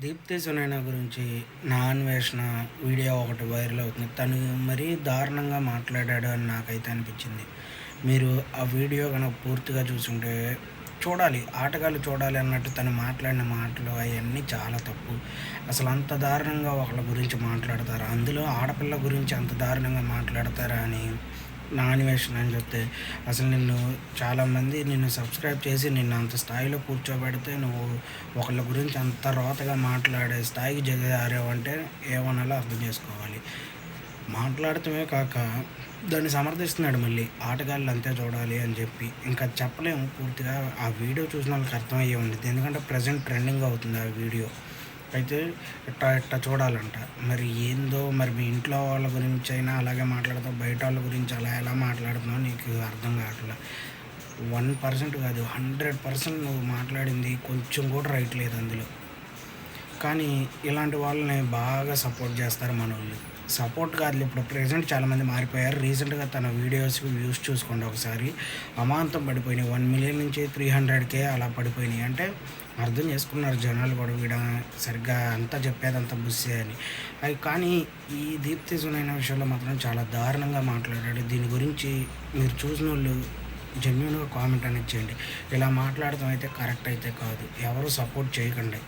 దీప్తి సునైన గురించి నా అన్వేషణ వీడియో ఒకటి వైరల్ అవుతుంది. తను మరీ దారుణంగా మాట్లాడాడు అని నాకైతే అనిపించింది. మీరు ఆ వీడియో కనుక పూర్తిగా చూసుంటే చూడాలి ఆటగాళ్ళు చూడాలి అన్నట్టు తను మాట్లాడిన మాటలు అవన్నీ చాలా తప్పు. అసలు అంత దారుణంగా ఒకళ్ళ గురించి మాట్లాడతారా? అందులో ఆడపిల్ల గురించి అంత దారుణంగా మాట్లాడతారా అని నా వేషన్ అని చెప్తే అసలు నిన్ను చాలామంది నిన్ను సబ్స్క్రైబ్ చేసి నిన్ను అంత స్థాయిలో కూర్చోబెడితే నువ్వు ఒకళ్ళ గురించి అంత రోతగా మాట్లాడే స్థాయికి జగదారేవంటే ఏమనాలో అర్థం చేసుకోవాలి. మాట్లాడటమే కాక దాన్ని సమర్థిస్తున్నాడు మళ్ళీ. ఆటగాళ్ళు అంతే చూడాలి అని చెప్పి. ఇంకా చెప్పలేము పూర్తిగా. ఆ వీడియో చూసిన వాళ్ళకి అర్థమయ్యే ఉంది ఎందుకంటే ప్రజెంట్ ట్రెండింగ్ అవుతుంది ఆ వీడియో. అయితే ఇట్టా ఇట్టా చూడాలంట. మరి ఏందో మరి మీ ఇంట్లో వాళ్ళ గురించి అయినా అలాగే మాట్లాడతావు బయట వాళ్ళ గురించి అలా ఎలా మాట్లాడుతున్నావు నీకు అర్థం కావట్లే. వన్ పర్సెంట్ కాదు హండ్రెడ్ పర్సెంట్ నువ్వు మాట్లాడింది కొంచెం కూడా రైట్ లేదు అందులో. కానీ ఇలాంటి వాళ్ళని బాగా సపోర్ట్ చేస్తారు మన వాళ్ళు సపోర్ట్ కాదు ఇప్పుడు ప్రజెంట్ చాలామంది మారిపోయారు. రీసెంట్గా తన వీడియోస్ వ్యూస్ చూసుకోండి ఒకసారి. అమాంతం పడిపోయినాయి. వన్ మిలియన్ నుంచి త్రీ హండ్రెడ్కే అలా పడిపోయినాయి. అంటే అర్థం చేసుకున్నారు జనాలు కూడా వీడ సరిగ్గా అంతా చెప్పేదంతా బుస్సే అని. అవి కానీ ఈ దీప్తి సునైన విషయంలో మాత్రం చాలా దారుణంగా మాట్లాడాడు. దీని గురించి మీరు చూసిన వాళ్ళు జెన్యున్గా కామెంట్ అనేది చేయండి. ఇలా మాట్లాడటం అయితే కరెక్ట్ అయితే కాదు. ఎవరు సపోర్ట్ చేయకండి.